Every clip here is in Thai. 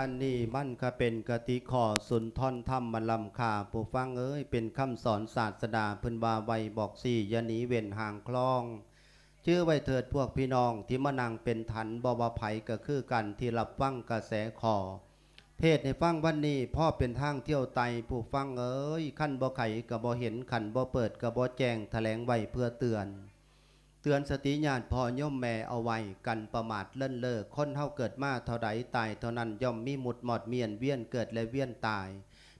อันนี้มันก็เป็นกติขอสุนทรธรรมมันลำคาผู้ฟังเอ้ยเป็นคำสอนศาสดาเพิ่นบาไวบอกสี่ยานีเว้นห่างคลอง ชื่อไว้เถิดพวกพี่น้องที่มานั่งเป็นถันบวไผก็คือกันที่รับฟังกระแสขอ เทศในฟังวันนี้พ่อเป็นทางเที่ยวไตผู้ฟังเอ้ยขั้นบ่ไข่กับบ่เห็นขันบ่เปิดกับบ่แจ้งแถลงไว้เพื่อเตือน เตือนสติญาณพอย่อมแม่เอาไว้กันประมาทเล่นเล่อคนเฮาเกิดมาเท่าใดตายเท่านั้นย่อมมีหมุดหมอดเมียนเวียนเกิดและเวียนตาย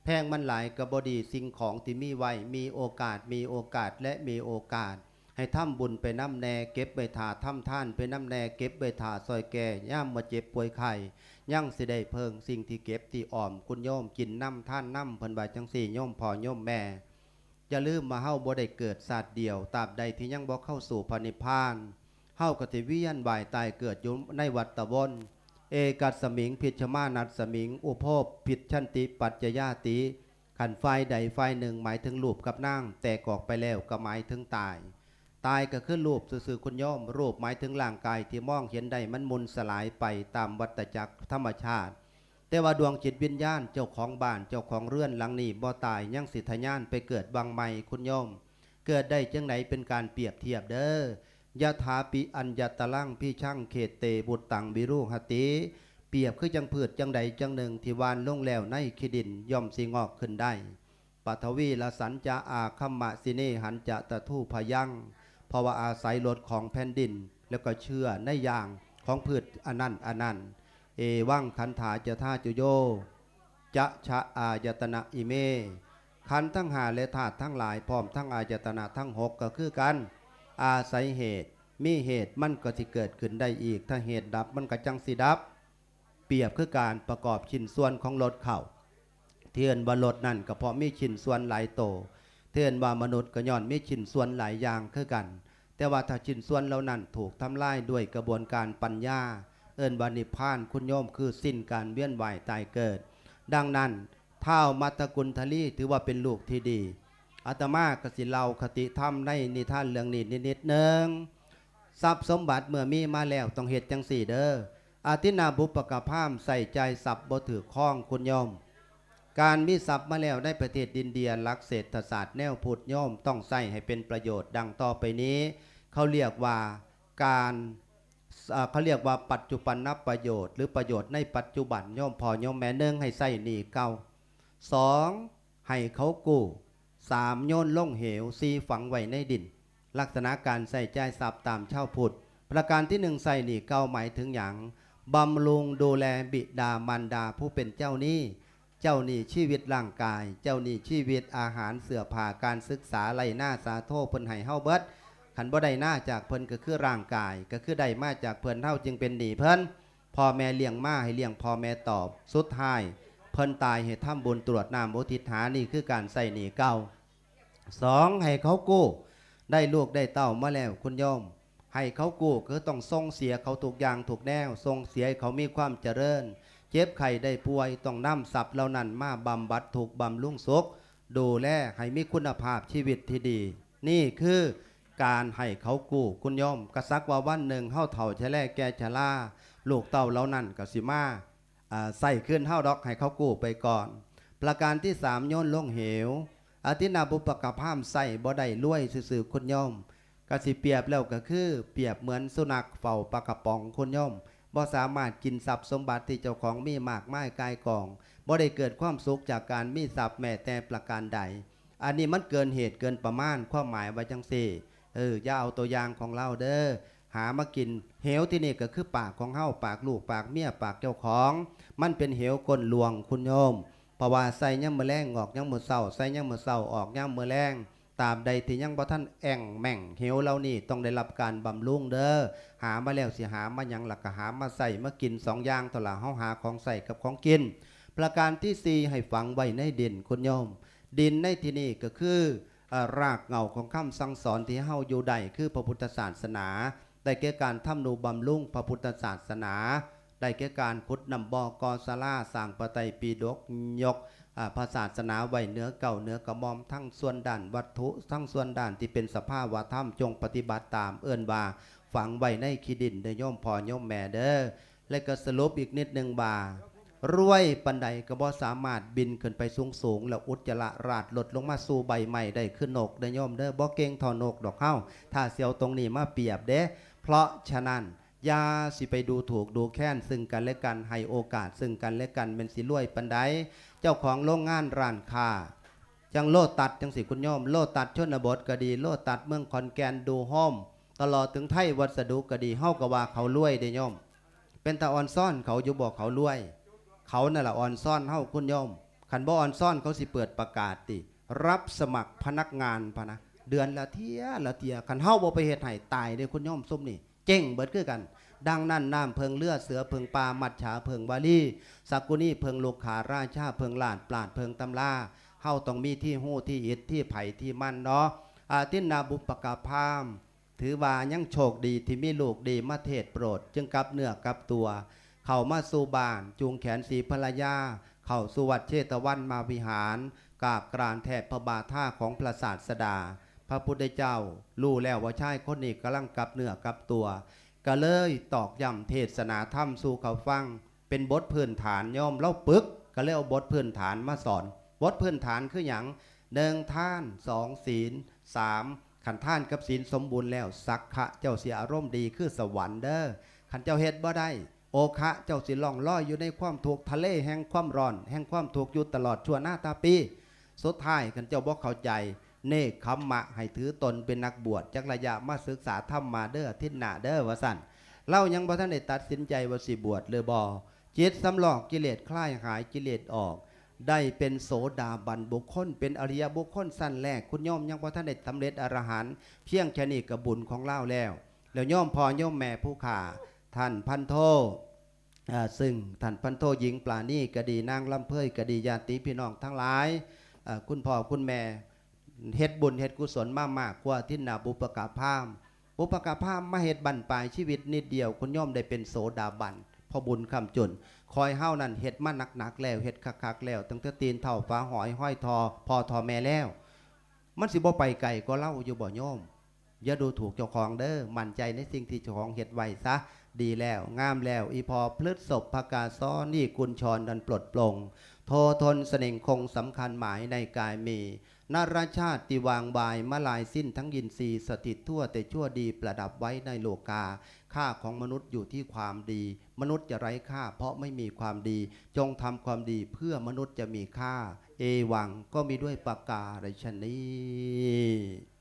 แพงมันหลายกระบดีสิ่งของที่มีไว้มีโอกาสมีโอกาสและมีโอกาส ให้ทำบุญไปน้ำแน่เก็บใบถาทำท่านไปน้ำแน่เก็บใบถาซอยแก่ย่ามมาเจ็บป่วยไข้ยั่งสิได้เพิงสิ่งที่เก็บที่อ่อมคุณโยมกินน้ำท่านน้ำเพิ่นบาจังสี่โยมพ่อมแม่ อย่าลืมมาเฮาบ่ได้เกิดศาสตร์เดียวตราบใดที่ยังบ่เข้าสู่พระนิพพานเฮากติวียนวายตายเกิดอยู่ในวัฏฏวนเอกัสมิงพิชมานัสสมิง อุโภปพิชชันติปัจจยาติขันไฟใดไฟหนึ่งหมายถึงรูปกับนั่งแต่กออกไปแล้วก็หมายถึงตาย ตายก็คือรูปสื่อคุณย่อมรูปหมายถึงร่างกายที่มองเห็นได้มันมุนสลายไปตามวัฏจักรธรรมชาติ แต่ว่าดวงจิตวิญญาณเจ้าของบ้านเจ้าของเรือนหลังนี้บ่ตายยังสิทธญาณไปเกิดบางใหม่คุณโยม เกิดได้จังไหนเป็นการเปรียบเทียบเด้อยะถาปิอัญญตะลังพี่ช่างเขตเตบุตรตังบิรูหติเปรียบคือจังพืชจังใดจังหนึ่งที่วานลงแล้วในขีดินย่อมสิงอกขึ้นได้ปัทวีละสัญจะอาคัมมะสิเนหันจะตะทูพยังเพราะว่าอาศัยรถของแผ่นดิน แล้วก็เชื่อในอย่างของพืชอนันต์อนันต์ เอวังคันถาจะท่าจุโย จะชะอายตนะอิเม ขันทั้งหาและธาตุทั้งหลายพร้อมทั้งอายตนะทั้งหกก็คือกัน อาศัยเหตุ มีเหตุมันก็สิเกิดขึ้นได้อีก ถ้าเหตุดับมันก็จังสิดับ เปรียบคือการประกอบชิ้นส่วนของรถเข่า เทียนว่ารถนั่นก็เพราะมีชิ้นส่วนหลายโต เทียนว่ามนุษย์ก็ย้อนมีชิ้นส่วนหลายอย่างคือกัน แต่ว่าถ้าชิ้นส่วนเหล่านั้นถูกทำลายด้วยกระบวนการปัญญา เอินวานิพานคุณโยมคือสิ้นการเวียนว่ายตายเกิด ดังนั้นเท้ามัตกุลทลีถือว่าเป็นลูกที่ดีอาตมากสิเล่าคติธรรมในนิทานเรื่องนี้นิดๆหนึ่งทรัพย์สมบัติเมื่อมีมาแล้วต้องเหตุจังสี่เด้ออาทินาบุปกภามใส่ใจสับบ่ถือข้องคุณโยม การมีทรัพย์มาแล้วในประเทศดินเดียหลักเศรษฐศาสตร์แนวพุทธโยมต้องใส่ให้เป็นประโยชน์ดังต่อไปนี้ เขาเรียกว่าการ เขาเรียกว่าปัจจุบันนประโยชน์หรือประโยชน์ในปัจจุบันโยมพอโยมแม่เนื่งให้ใส่หนีเก่าสองให้เขากู้สามโยนล่งเหวสี่ฝังไว้ในดิน ลักษณะการใส่ใจายทรัพย์ตามเช่าพุทธประการที่หนึ่งใส่หนีเก้าหมายถึงอย่างบำรุงดูแลบิดามารดาผู้เป็นเจ้านี้ เจ้านี้ชีวิตร่างกาย เจ้านี้ชีวิตอาหารเสื้อผ้าการศึกษาไรหน้าสาโทเพิ่นให้เฮาเบิด ขันบ่ได้หน้าจากเพิ่นก็คือร่างกาย ก็คือได้มาจากเพิ่นเฮาจึงเป็นหนี้เพิ่นพ่อแม่เลี้ยงมาให้เลี้ยงพ่อแม่ตอบ สุดท้าย เพิ่นตายให้ทำบุญตรวจน้ำอุทิศหานี่คือการใส่หนีเก่าสองให้เขากู้ได้ลูกได้เต้ามาแล้วคุณโยม ให้เขากู้คือต้องทรงเสียเขาถูกอย่างถูกแนวทรงเสียเขามีความเจริญ เจ็บไข้ได้ป่วยต้องนำสับเหล่านั้นมาบำบัดถูกบำรุงสุขดูแลให้มีคุณภาพชีวิตที่ดี นี่คือ การให้เขากู้คุณโยมกระซักว่าวันหนึ่งเฮาเถ่าชะแลแก่ชะลาลูกเต้าเหล่านั้นก็สิมาอ่าใส่ขึ้นเท่าดอกให้เขากู้ไปก่อน ประการที่สามโยนลงเหวอาทินาบุปกภามใส่บ่ได้รวยสื่อๆคุณโยมกสิเปรียบแล้วก็คือเปรียบเหมือนสุนัขเฝ้าปากระป๋องคุณโยมบ่สามารถกินทรัพย์สมบัติที่เจ้าของมีมากมายกายกองบ่ได้เกิดความสุขจากการมีทรัพย์แม้แต่ประการใด อันนี้มันเกินเหตุเกินประมาณความหมายไว่าจังซี่ เอออย่าเอาตัวอย่างของเราเด้อหามากินเหวที่นี่ก็คือปากของเฮาปากลูกปากเมียปากเจ้าของ มันเป็นเหวก้นลวงคุณโยมเพราะว่าใส่ย่ำมือแรงออกย่ำมือเศร้าใส่ย่ำมือเศร้าออกย่ำมือแรงตาบใดที่ยังบ่ท่านแอ่งแม่งเหวเหล่านี้ต้องได้รับการบำรุงเด้อหามาแล้วสิหามายังหลักก็หามาใส่มากินสองอย่างตวละเฮาหาของใส่กับของกิน ประการที่สี่ให้ฝังไว้ในดินคุณโยม ดินในที่นี่ก็คือ รากเงาของคำสั่งสอนที่เฮาอยู่ได้คือพระพุทธศาสนา ได้แก่การทำนูบำรุงพระพุทธศาสนา ได้แก่การขุดนำบอกอสลาสร้างปะไตยปีดกยกอ่าพระศาสนาไว้เนื้อเก่าเนื้อกระมอมทั้งส่วนด้านวัตถุ ทั้งส่วนด้านที่เป็นสภาวะธรรมจงปฏิบัติตามเอื้นว่าฝังไว้ในขีดินเด้อโยมพ่อโยมแม่เด้อและก็สรุปอีกนิดหนึ่งบา รวยปันใดก็บ่สามารถบินขึ้นไปสูงสูงแล้วอุจจาระราดลดลงมาสู่ใบใหม่ได้ขึ้นนกได้ย่อมเด้อบ่เก่งทอนกดอกเฮาถ้าเสียวตรงนี้มาเปรียบเด้เพราะฉะนั้นยาสิไปดูถูกดูแค้นซึ่งกันและกันให้โอกาสซึ่งกันและกันเป็นสิรวยปันใดเจ้าของโรงงานร้านค้าจังโลตัดจังสิคุณโยมโลตัดชนบทก็ดีโลตัดเมืองขอนแกนดูห้อมตลอดถึงไทยวัสดุก็ดีเฮาก็ว่าเขารวยเด้โยมเป็นตาอ่อนซ่อนเขาอยู่บอกเขารวย เขานั่นแหละอ่อนซ่อนเฮาคุณโยมคันบ่อ่อนซ่อนเขาสิเปิดประกาศติ รับสมัครพนักงานพะนะเดือนละเทียละเทียคันเฮาบ่ไปเฮ็ดให้ตายเด้คุณโยมซุมนี่ เจ๊งเบิดคือกัน ดังนั้นน้ำเพิงเลือดเสือเพิงปลามัดฉาเพิงบาลีสักกุนีเพิงลูกขาราชาเพิงลาดปราดเพิงตำลาเฮาต้องมีที่หู้ที่อิดที่ไผ่ที่มั่นเนาะอาทินนาบุปกาพามถือว่ายังโชคดีที่มีลูกดีมาเทศโปรด จึงกลับเนื้อกลับตัว เข้ามาสู่บ้าน จูงแขนสีภรรยา เข้าสู่วัดเชตวันมาวิหารกาบกรานแทบพระบาท่าของพระศาสดา พระพุทธเจ้ารู้แล้วว่าชายคนนี้กำลังกลับเนื้อกลับตัว ก็เลยตอกย้ำเทศนาธรรมสู่เขาฟัง เป็นบทพื้นฐานย่อมเล่าปึก ก็เลยเอาบทพื้นฐานมาสอน บทพื้นฐานคืออย่างหนึ่งท่านสองศีลสามขันท่านกับศีลสมบูรณ์แล้วสักขะเจ้าเสียอารมณ์ดีคือสวรรค์เด้อขันเจ้าเฮ็ดบ่ได้ โอคะเจ้าสิล่องลอยอยู่ในความถูกข์ทะเลแห่งความร้อน แห่งความถูกข์อยู่ตลอดชั่วหน้าตาปี สุดท้ายขันเจ้าบ่เข้าใจ เนคขมมะให้ถือตนเป็นนักบวชจักระยะมาศึกษาธรรมมาเด้อทิศหนาเด้อว่าสั่นเรายังบ่ทันได้ตัดสินใจว่าสิบวชหรือบ่จิตสำลอกกิเลสคลายหายกิเลสออก ได้เป็นโสดาบันบุคคล เป็นอริยบุคคลสั้นแรกคุณโยมยังบ่ทันได้สำเร็จอรหันเพียงแค่นี้ก็บุญของเล่าแล้ว แล้วโยมพอย่อมแม่ผู้ขา ท่านพันโทซึ่งท่านพันโทหญิงปลานี่กดีนางลำเพยกดีญาติพี่น้องทั้งหลาย คุณพ่อคุณแม่เฮ็ดบุญเฮ็ดกุศลมามากกว่าที่นาบุปกาพามอุปการภาพมาเหตุบั่นปลายชีวิตนิดเดียวคุณย่อมได้เป็นโสดาบันพอบุญคำจุนคอยเฮ้านั่นเฮ็ดมาหนักๆแล้วเฮ็ดคักๆแล้ว ตั้งแต่ตีนเท่าฟ้าหอยห้อยทอ พอทอแม่แล้ว มันสิบ่ไปไกลก็เล่าอยู่บ่โยม อย่าดูถูกเจ้าของเด้อมั่นใจในสิ่งที่เจ้าของเฮ็ดไว้ซะ ดีแล้ว งามแล้ว อีพอพลึดศพพกาซ้อนี่กุญชรดันปลดปลง โททนเสน่งคงสำคัญหมายในกายมีนาราชาติวางบายมาลายสิ้นทั้งยินรีสถิตทั่วแต่ชั่วดีประดับไว้ในโลกา ค่าของมนุษย์อยู่ที่ความดี มนุษย์จะไร้ค่าเพราะไม่มีความดี จงทำความดีเพื่อมนุษย์จะมีค่า เอวังก็มีด้วยปากกาไรชนี้